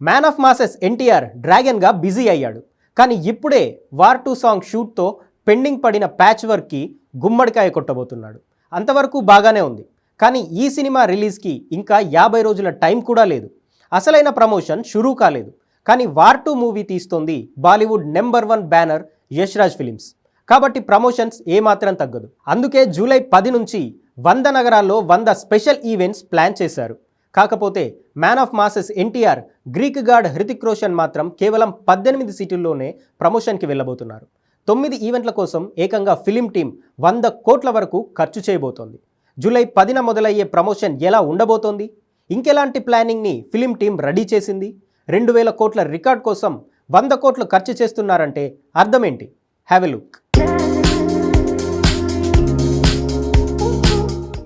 Man of masses NTR డ్రాగన్గా busy అయ్యాడు. కానీ ఇప్పుడే వార్ టూ సాంగ్ షూట్తో పెండింగ్ పడిన ప్యాచ్ వర్క్కి గుమ్మడికాయ కొట్టబోతున్నాడు. అంతవరకు బాగానే ఉంది. కానీ ఈ సినిమా రిలీజ్కి ఇంకా యాభై రోజుల టైం కూడా లేదు. అసలైన ప్రమోషన్ షురూ కాలేదు. కానీ war two movie తీస్తోంది Bollywood number one banner Yash Raj films కాబట్టి ప్రమోషన్స్ ఏమాత్రం తగ్గదు. అందుకే జూలై పది నుంచి వంద నగరాల్లో వంద స్పెషల్ ఈవెంట్స్ ప్లాన్ చేశారు. కాకపోతే man of masses NTR Greek god Hrithik Roshan మాత్రం కేవలం పద్దెనిమిది సీటుల్లోనే ప్రమోషన్కి వెళ్ళబోతున్నారు. తొమ్మిది ఈవెంట్ల కోసం ఏకంగా ఫిలిం టీం వంద కోట్ల వరకు ఖర్చు చేయబోతోంది. జూలై పదిన మొదలయ్యే ప్రమోషన్ ఎలా ఉండబోతోంది? ఇంకెలాంటి ప్లానింగ్ని ఫిలిం టీం రెడీ చేసింది? రెండు వేల కోట్ల రికార్డ్ కోసం వంద కోట్లు ఖర్చు చేస్తున్నారంటే అర్థమేంటి? Have a look.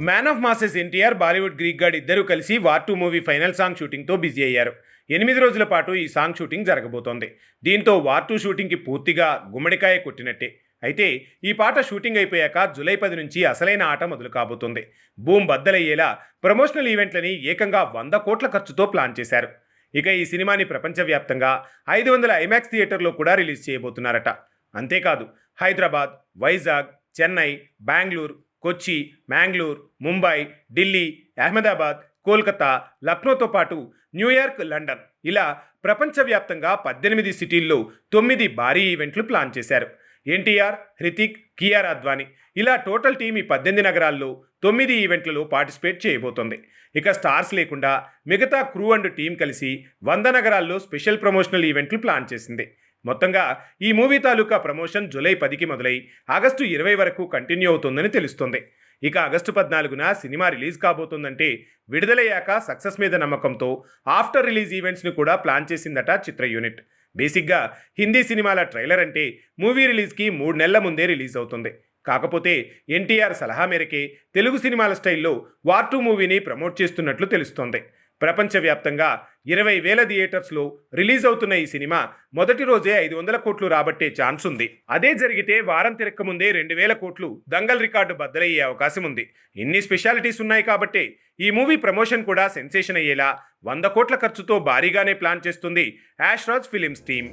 Man of masses NTR Bollywood Greek god ఇద్దరూ కలిసి war two movie final song షూటింగ్తో busy అయ్యారు. ఎనిమిది రోజుల పాటు ఈ సాంగ్ షూటింగ్ జరగబోతోంది. దీంతో వార్ టూ షూటింగ్కి పూర్తిగా గుమ్మడికాయ కొట్టినట్టే. అయితే ఈ పాట షూటింగ్ అయిపోయాక జూలై పది నుంచి అసలైన ఆట మొదలు కాబోతుంది. బూమ్ బద్దలయ్యేలా ప్రమోషనల్ ఈవెంట్లని ఏకంగా వంద కోట్ల ఖర్చుతో ప్లాన్ చేశారు. ఇక ఈ సినిమాని ప్రపంచవ్యాప్తంగా ఐదు వందల ఐమాక్స్ థియేటర్లో కూడా రిలీజ్ చేయబోతున్నారట. అంతేకాదు హైదరాబాద్ వైజాగ్ చెన్నై బెంగళూరు కొచ్చి మ్యాంగ్లూర్ ముంబై ఢిల్లీ అహ్మదాబాద్ కోల్కతా లక్నోతో పాటు న్యూయార్క్ లండన్ ఇలా ప్రపంచవ్యాప్తంగా పద్దెనిమిది సిటీల్లో తొమ్మిది భారీ ఈవెంట్లు ప్లాన్ చేశారు. ఎన్టీఆర్ హృతిక్ కియార్ అద్వానీ ఇలా టోటల్ టీం ఈ పద్దెనిమిది నగరాల్లో తొమ్మిది ఈవెంట్లలో పార్టిసిపేట్ చేయబోతోంది. ఇక స్టార్స్ లేకుండా మిగతా క్రూ అండ్ టీం కలిసి వంద నగరాల్లో స్పెషల్ ప్రమోషనల్ ఈవెంట్లు ప్లాన్ చేసింది. మొత్తంగా ఈ మూవీ తాలూకా ప్రమోషన్ జూలై పదికి మొదలై ఆగస్టు ఇరవై వరకు కంటిన్యూ అవుతుందని తెలుస్తోంది. ఇక ఆగస్టు పద్నాలుగున సినిమా రిలీజ్ కాబోతుందంటే విడుదలయ్యాక సక్సెస్ మీద నమ్మకంతో ఆఫ్టర్ రిలీజ్ ఈవెంట్స్ని కూడా ప్లాన్ చేసిందట చిత్ర యూనిట్. బేసిక్గా హిందీ సినిమాల ట్రైలర్ అంటే మూవీ రిలీజ్కి మూడు నెలల ముందే రిలీజ్ అవుతుంది. కాకపోతే ఎన్టీఆర్ సలహా మేరకే తెలుగు సినిమాల స్టైల్లో వార్ టూ మూవీని ప్రమోట్ చేస్తున్నట్లు తెలుస్తోంది. ప్రపంచవ్యాప్తంగా ఇరవై వేల థియేటర్స్లో రిలీజ్ అవుతున్న ఈ సినిమా మొదటి రోజే ఐదు వందల కోట్లు రాబట్టే ఛాన్స్ ఉంది. అదే జరిగితే వారం తిరక్క ముందే రెండు వేల కోట్లు దంగల్ రికార్డు బద్దలయ్యే అవకాశం ఉంది. ఇన్ని స్పెషాలిటీస్ ఉన్నాయి కాబట్టి ఈ మూవీ ప్రమోషన్ కూడా సెన్సేషన్ అయ్యేలా వంద కోట్ల ఖర్చుతో భారీగానే ప్లాన్ చేస్తుంది యాష్రాజ్ ఫిలిమ్స్ టీమ్.